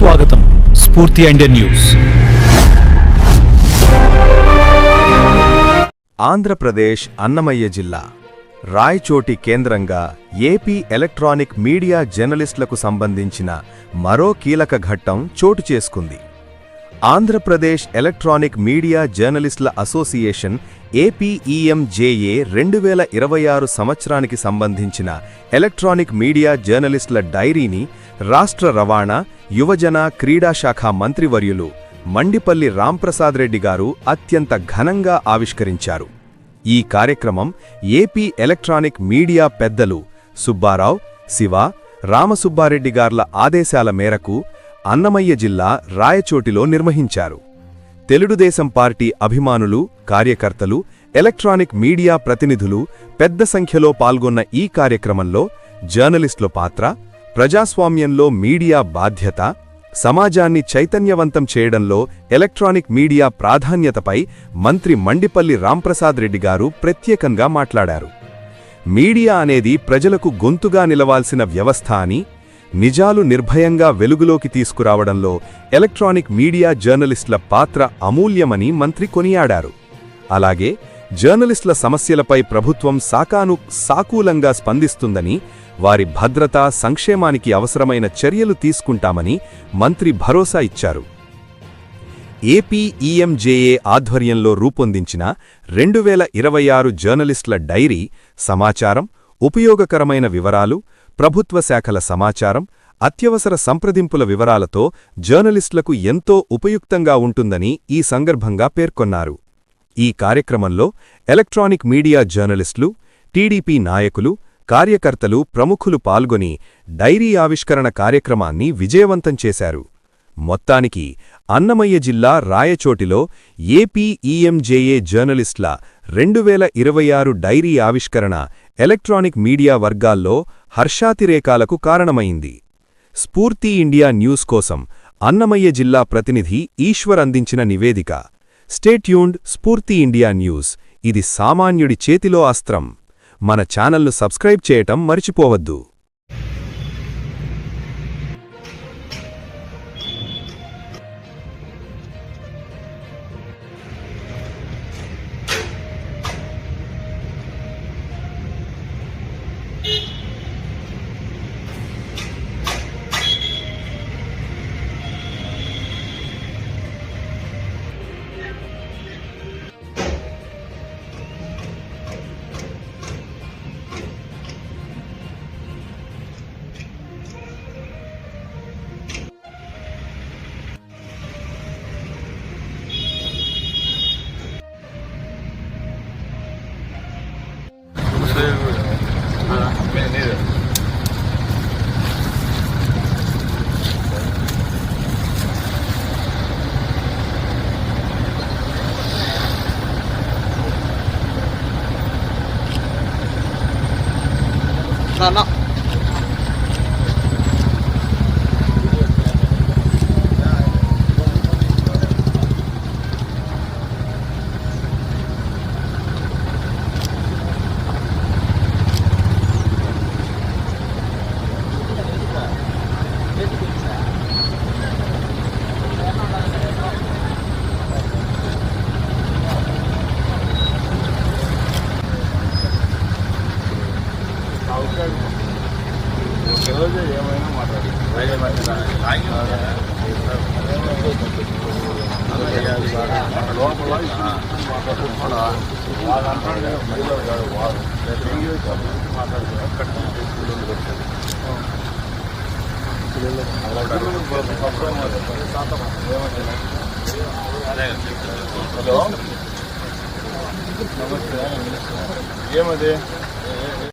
స్వాగతం స్ఫూర్తి and news. Andhra Pradesh Annamayya జిల్లా రాయచోటి కేంద్రంగా ఏపీ ఎలక్ట్రానిక్ మీడియా జర్నలిస్టులకు సంబంధించిన మరో కీలక ఘట్టం చోటు చేసుకుంది. ఆంధ్రప్రదేశ్ ఎలక్ట్రానిక్ మీడియా జర్నలిస్టుల అసోసియేషన్ ఏపీఈఎంజేఏ రెండు వేల ఇరవై ఆరు సంవత్సరానికి సంబంధించిన ఎలక్ట్రానిక్ మీడియా జర్నలిస్టుల డైరీని రాష్ట్ర రవాణా యువజన క్రీడా శాఖ మంత్రివర్యులు మండిపల్లి రాంప్రసాద్ రెడ్డి గారు అత్యంత ఘనంగా ఆవిష్కరించారు. ఈ కార్యక్రమం ఏపీ ఎలక్ట్రానిక్ మీడియా పెద్దలు సుబ్బారావు శివ రామసుబ్బారెడ్డి గార్ల ఆదేశాల మేరకు అన్నమయ్య జిల్లా రాయచోటిలో నిర్వహించారు. తెలుగుదేశం పార్టీ అభిమానులు కార్యకర్తలు ఎలక్ట్రానిక్ మీడియా ప్రతినిధులు పెద్ద సంఖ్యలో పాల్గొన్న ఈ కార్యక్రమంలో జర్నలిస్టుల పాత్ర ప్రజాస్వామ్యంలో మీడియా బాధ్యత సమాజాన్ని చైతన్యవంతం చేయడంలో ఎలక్ట్రానిక్ మీడియా ప్రాధాన్యతపై మంత్రి మండిపల్లి రాంప్రసాద్ రెడ్డి గారు ప్రత్యేకంగా మాట్లాడారు. మీడియా అనేది ప్రజలకు గొంతుగా నిలవాల్సిన వ్యవస్థ అని నిజాలు నిర్భయంగా వెలుగులోకి తీసుకురావడంలో ఎలక్ట్రానిక్ మీడియా జర్నలిస్టుల పాత్ర అమూల్యమని మంత్రి కొనియాడారు. అలాగే జర్నలిస్టుల సమస్యలపై ప్రభుత్వం సాకాను సాకూలంగా స్పందిస్తుందని వారి భద్రత సంక్షేమానికి అవసరమైన చర్యలు తీసుకుంటామని మంత్రి భరోసా ఇచ్చారు. ఏపీఈఎంజేఏ ఆధ్వర్యంలో రూపొందించిన రెండు వేల ఇరవై ఆరు జర్నలిస్టుల డైరీ సమాచారం ఉపయోగకరమైన వివరాలు ప్రభుత్వ శాఖల సమాచారం అత్యవసర సంప్రదింపుల వివరాలతో జర్నలిస్టులకు ఎంతో ఉపయుక్తంగా ఉంటుందని ఈ సందర్భంగా పేర్కొన్నారు. ఈ కార్యక్రమంలో ఎలక్ట్రానిక్ మీడియా జర్నలిస్టులు టీడీపీ నాయకులు కార్యకర్తలు ప్రముఖులు పాల్గొని డైరీ ఆవిష్కరణ కార్యక్రమాన్ని విజయవంతం చేశారు. మొత్తానికి అన్నమయ్య జిల్లా రాయచోటిలో ఏపీఈఎంజేఏ జర్నలిస్టుల రెండు వేల ఇరవై ఆరు డైరీ ఆవిష్కరణ ఎలక్ట్రానిక్ మీడియా వర్గాల్లో హర్షాతిరేకాలకు కారణమైంది. స్ఫూర్తి ఇండియా న్యూస్ కోసం అన్నమయ్య జిల్లా ప్రతినిధి ఈశ్వర్ అందించిన నివేదిక. స్టేట్యూన్డ్ స్ఫూర్తి ఇండియా న్యూస్. ఇది సామాన్యుడి చేతిలో అస్త్రం. మన ఛానల్ను సబ్స్క్రైబ్ చేయటం మర్చిపోవద్దు. 那那。రోజు ఏమైనా మాట్లాడి లోపల మాట్లాడుకుంటా వాళ్ళంతా మహిళలు కాదు వాళ్ళు మాట్లాడుతున్నారు హలో. నమస్తే ఏమది?